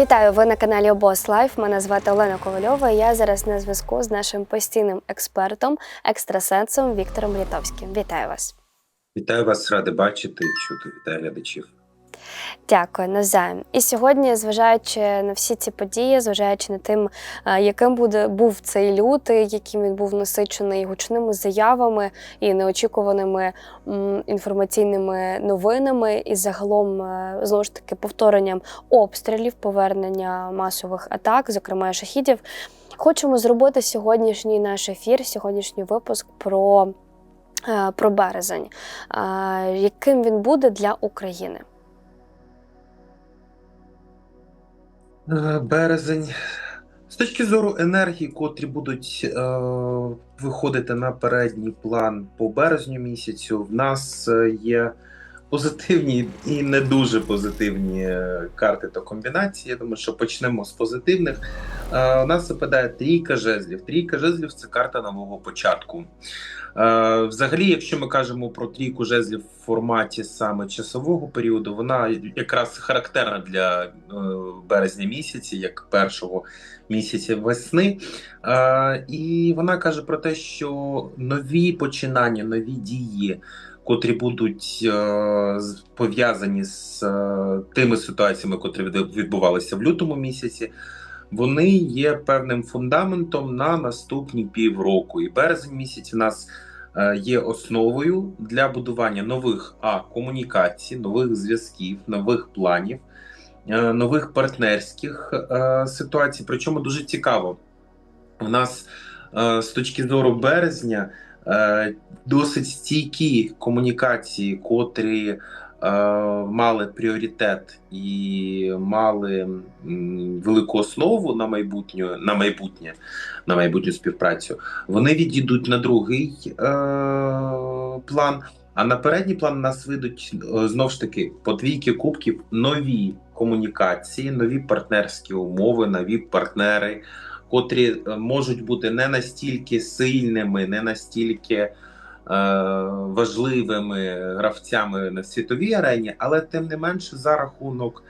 Вітаю! Ви на каналі Обос Лайф. Мене звати Олена Ковальова. Я зараз на зв'язку з нашим постійним експертом, екстрасенсом Віктором Літовським. Вітаю вас! Вітаю вас, ради бачити чути. Вітаю глядачів. Дякую, навзаєм. І сьогодні, зважаючи на всі ці події, зважаючи на тим, е, яким буде був цей лютий, яким він був насичений гучними заявами і неочікуваними інформаційними новинами, і загалом е, знову ж таки повторенням обстрілів, повернення масових атак, зокрема шахідів. Хочемо зробити сьогоднішній наш ефір, сьогоднішній випуск про, е, про березень, яким він буде для України. Березень. З точки зору енергії, котрі будуть е, виходити на передній план по березню місяцю, в нас е, є позитивні і не дуже позитивні е, карти та комбінації. Я думаю, що почнемо з позитивних. Е, у нас випадає трійка жезлів. Трійка жезлів це карта нового початку. Е, Взагалі, якщо ми кажемо про трійку жезлів в форматі саме часового періоду, вона якраз характерна для березня місяці, як першого місяця весни. І вона каже про те, що нові починання, нові дії, котрі будуть е, пов'язані з е, тими ситуаціями, котрі відбувалися в лютому місяці. Вони є певним фундаментом на наступні півроку. І березень місяць у нас е, є основою для будування нових а комунікацій, нових зв'язків, нових планів, е, нових партнерських е, ситуацій. Причому дуже цікаво. У нас е, з точки зору березня досить стійкі комунікації, котрі е, мали пріоритет і мали велику основу на майбутнє, на майбутнє, на майбутню співпрацю. Вони відійдуть на другий е, план. А на передній план нас вийдуть е, знов ж таки по двійки кубків нові комунікації, нові партнерські умови, нові партнери, котрі е, можуть бути не настільки сильними, не настільки е, важливими гравцями на світовій арені, але тим не менше за рахунок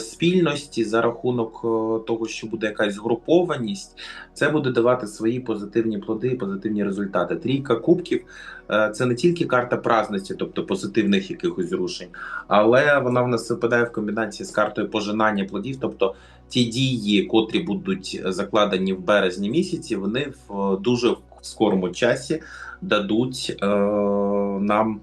спільності, за рахунок е, того, що буде якась згрупованість, це буде давати свої позитивні плоди позитивні результати. Трійка кубків е, це не тільки карта праздності, тобто позитивних якихось зрушень, але вона в нас випадає в комбінації з картою пожинання плодів, тобто ті дії, котрі будуть закладені в березні місяці, вони в дуже скорому часі дадуть е, нам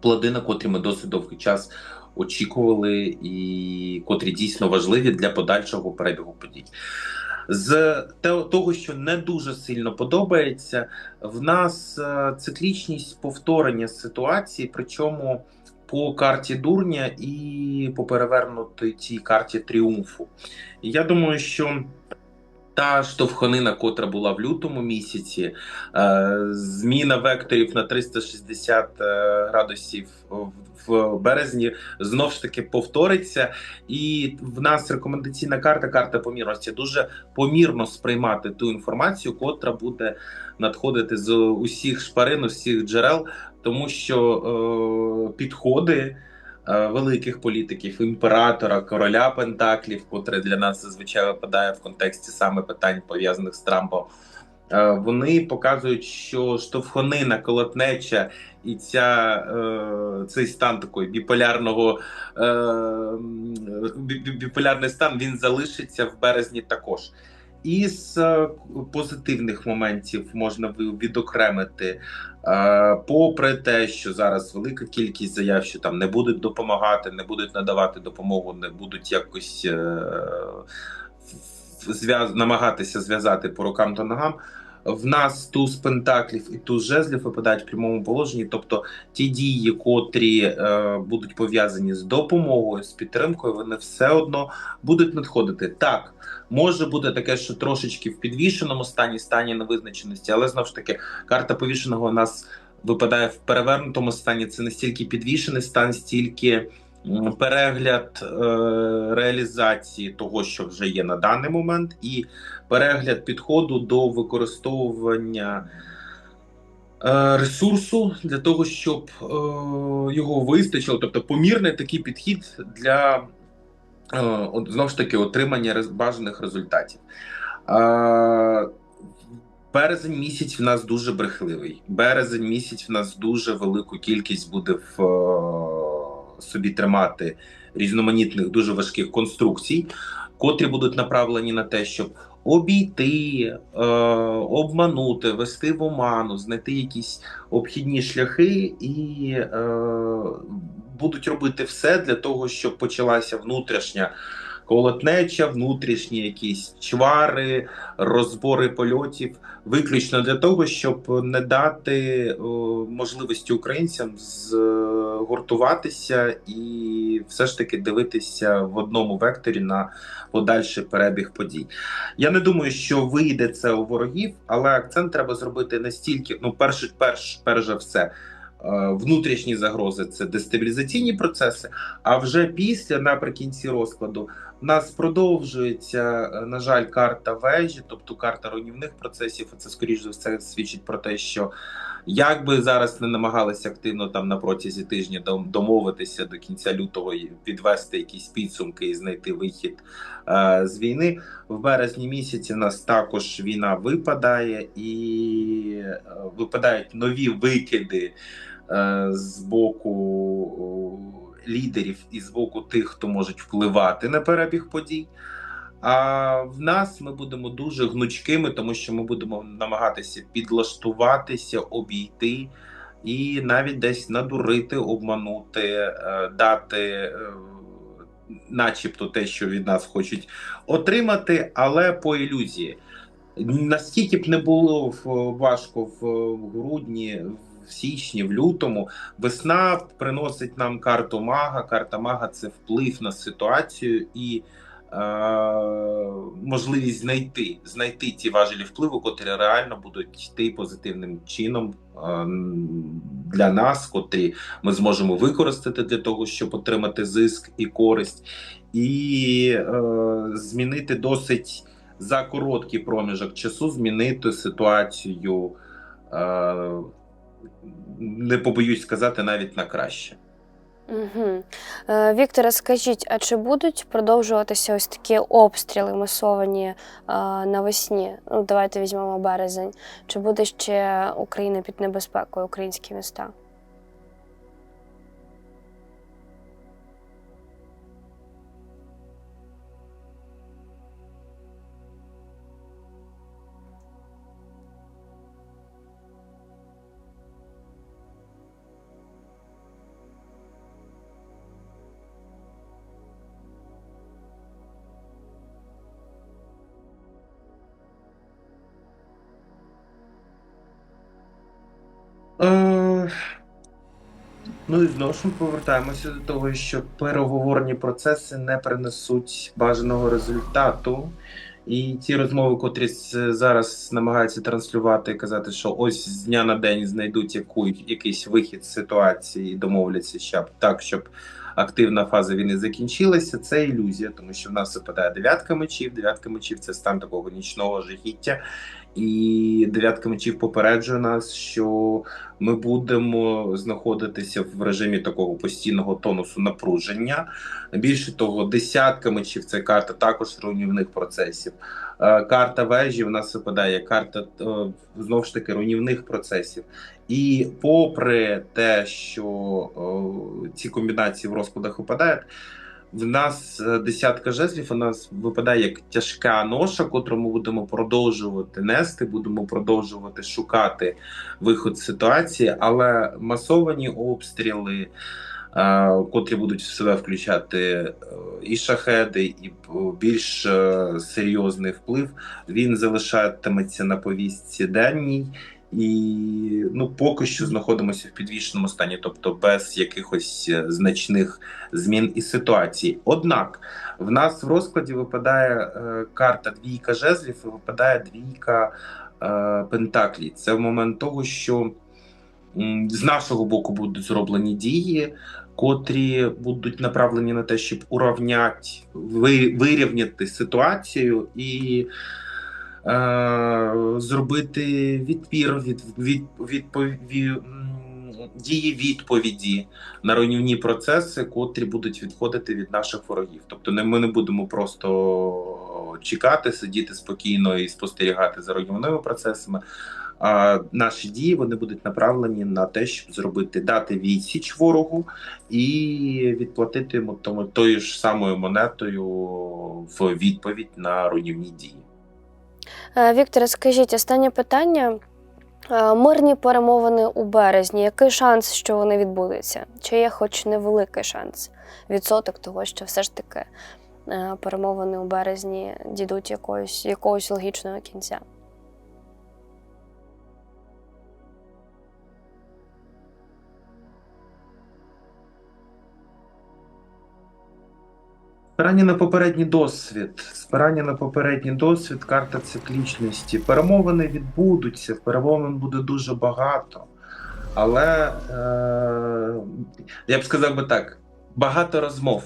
плоди, на котрі ми досить довгий час очікували, і котрі дійсно важливі для подальшого перебігу подій. З того, що не дуже сильно подобається, в нас е, циклічність повторення ситуації, причому по карті дурня і по перевернутій цій карті тріумфу. Я думаю, що та штовханина, котра була в лютому місяці, е, зміна векторів на 360 е, градусів в- березні знов ж таки повториться. І в нас рекомендаційна карта, карта помірності, дуже помірно сприймати ту інформацію, котра буде надходити з усіх шпарин, усіх джерел, тому що е, підходи. Е, Великих політиків, імператора, короля Пентаклів, котре для нас зазвичай випадає в контексті саме питань пов'язаних з Трампом. е, Вони показують, що штовхонина, колотнеча і ця, е, цей стан такої біполярного біполярний стан він залишиться в березні також. Із е, позитивних моментів можна відокремити, е, попри те, що зараз велика кількість заяв, що там не будуть допомагати, не будуть надавати допомогу, не будуть якось е, намагатися зв'язати по рукам та ногам. В нас туз пентаклів і туз жезлів випадають в прямому положенні, тобто ті дії, котрі е, будуть пов'язані з допомогою, з підтримкою, вони все одно будуть надходити. Так, може бути таке, що трошечки в підвішеному стані, стані невизначеності, але знову ж таки, карта повішеного у нас випадає в перевернутому стані. Це не стільки підвішений стан, стільки перегляд е, реалізації того, що вже є на даний момент, і перегляд підходу до використовування. е, Ресурсу для того, щоб е, його вистачило, тобто помірний такий підхід для знову ж таки отримання бажаних результатів. Е, Березень місяць в нас дуже брехливий. Березень місяць в нас дуже велику кількість буде в собі тримати різноманітних дуже важких конструкцій, котрі будуть направлені на те, щоб обійти, е, обманути, вести в оману, знайти якісь обхідні шляхи і е, будуть робити все для того, щоб почалася внутрішня колотнеча, внутрішні якісь чвари, розбори польотів, виключно для того, щоб не дати можливості українцям згуртуватися і все ж таки дивитися в одному векторі на подальший перебіг подій. Я не думаю, що вийде це у ворогів, але акцент треба зробити настільки, ну, перш, перш, перш за все. е, Внутрішні загрози це дестабілізаційні процеси. А вже після, наприкінці розкладу, у нас продовжується, е, на жаль, карта вежі, тобто карта руйнівних процесів. Це скоріш за все свідчить про те, що як би зараз не намагалися активно там на протязі тижня домовитися до кінця лютого і підвести якісь підсумки і знайти вихід е, з війни, в березні місяці нас також війна випадає і е, випадають нові викиди е, з боку лідерів і з боку тих, хто можуть впливати на перебіг подій. А в нас ми будемо дуже гнучкими, тому що ми будемо намагатися підлаштуватися, обійти і навіть десь надурити, обманути, е, дати, е, начебто, те, що від нас хочуть отримати, але по ілюзії. Наскільки б не було важко в грудні, в січні, в лютому, весна приносить нам карту мага. Карта мага це вплив на ситуацію і е, можливість знайти, знайти ті важелі впливу, котрі реально будуть йти позитивним чином е, для нас, котрі ми зможемо використати для того, щоб отримати зиск і користь, і е, змінити досить за короткий проміжок часу змінити ситуацію, е, не побоюсь сказати, навіть на краще. Угу. Вікторе, скажіть, а чи будуть продовжуватися ось такі обстріли масовані е, навесні? Ну, давайте візьмемо березень. Чи буде ще Україна під небезпекою, українські міста? Ну і знову ж повертаємося до того, що переговорні процеси не принесуть бажаного результату. І ті розмови, котрі зараз намагаються транслювати і казати, що ось з дня на день знайдуть яку, якийсь вихід з ситуації і домовляться, щоб так, щоб активна фаза війни закінчилася, це ілюзія, тому що в нас випадає дев'ятка мечів. Дев'ятка мечів це стан такого нічного жахіття. І дев'ятка мечів попереджує нас, що ми будемо знаходитися в режимі такого постійного тонусу напруження. Більше того, десятка мечів це карта також руйнівних процесів. Е, Карта вежі в нас випадає карта е, знову ж таки руйнівних процесів. І попри те, що е, ці комбінації в розкладах випадають. В нас е, десятка жезлів, у нас випадає як тяжка ноша, котру ми будемо продовжувати нести, будемо продовжувати шукати виход з ситуації, але масовані обстріли, е, котрі будуть в себе включати е, і шахеди, і більш серйозний вплив, він залишатиметься на повістці денній. І ну, поки що знаходимося в підвішеному стані, тобто без якихось е, значних змін і ситуацій. Однак в нас в розкладі випадає е, карта двійка жезлів і випадає двійка е, пентаклів. Це в момент того, що з нашого боку будуть зроблені дії, котрі будуть направлені на те, щоб уравняти, ви- вирівняти ситуацію і. Е, Зробити відпір від, від, відпові- м, дії відповіді на руйнівні процеси, котрі будуть відходити від наших ворогів. Тобто, не ми не будемо просто чекати, сидіти спокійно і спостерігати за руйнівними процесами. А наші дії вони будуть направлені на те, щоб зробити дати відсіч ворогу і відплатити йому тому тою ж самою монетою в відповідь на руйнівні дії. Е, Вікторе, скажіть останнє питання. Е, Мирні перемовини у березні. Який шанс, що вони відбудуться? Чи є хоч невеликий шанс? Відсоток того, що все ж таки е, перемовини у березні дійдуть якогось, якогось логічного кінця? Спирання на попередній досвід. Спирання на попередній досвід, карта циклічності. Перемовини відбудуться, перемовин буде дуже багато. Але е, я б сказав би так: багато розмов.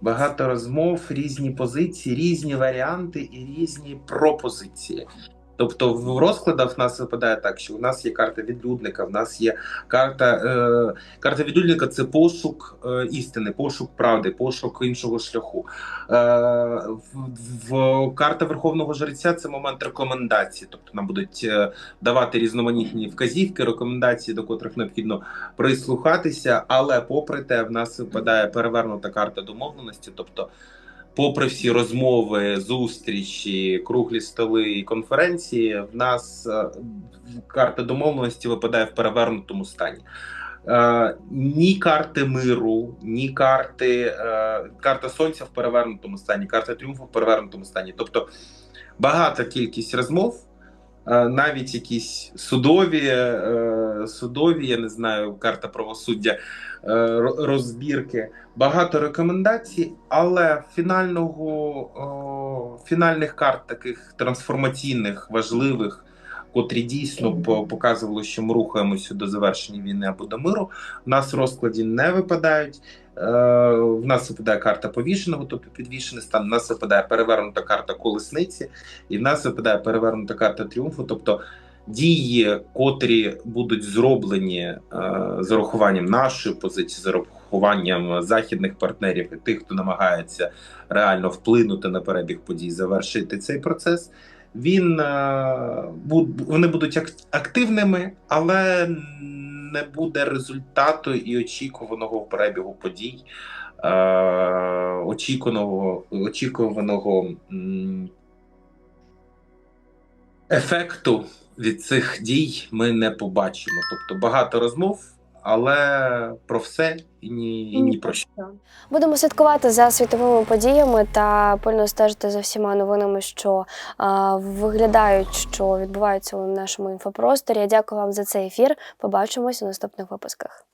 Багато розмов, різні позиції, різні варіанти і різні пропозиції. Тобто в розкладах в нас випадає так, що у нас є карта відлюдника, в нас є карта. Е, карта відлюдника це пошук е, істини, пошук правди, пошук іншого шляху. Е, в, в карта Верховного Жреця це момент рекомендації, тобто нам будуть е, давати різноманітні вказівки, рекомендації, до котрих необхідно прислухатися. Але попри те, в нас випадає перевернута карта домовленості, тобто. Попри всі розмови, зустрічі, круглі столи і конференції, в нас е, карта домовленості випадає в перевернутому стані. Е, ні карти миру, ні карти, е, карта сонця в перевернутому стані, карта тріумфу в перевернутому стані. Тобто багата кількість розмов, навіть якісь судові, е, судові, я не знаю, карта правосуддя, е, ро- розбірки, багато рекомендацій, але фінального фінальних карт, таких трансформаційних, важливих, котрі дійсно по- показували, що ми рухаємося до завершення війни або до миру. В нас розкладі не випадають. Е, в нас випадає карта повішеного, тобто підвішений стан. В нас випадає перевернута карта колесниці, і в нас випадає перевернута карта тріумфу. Тобто дії, котрі будуть зроблені е, з урахуванням нашої позиції, з урахуванням західних партнерів і тих, хто намагається реально вплинути на перебіг подій, завершити цей процес. Він е, вони будуть ак- активними, але не буде результату і очікуваного перебігу подій, е, очікуваного, очікуваного ефекту від цих дій ми не побачимо. Тобто багато розмов, але про все і ні, і ні про що. Будемо слідкувати за світовими подіями та пильно стежити за всіма новинами, що а, виглядають, що відбуваються у нашому інфопросторі. Я дякую вам за цей ефір. Побачимось у наступних випусках.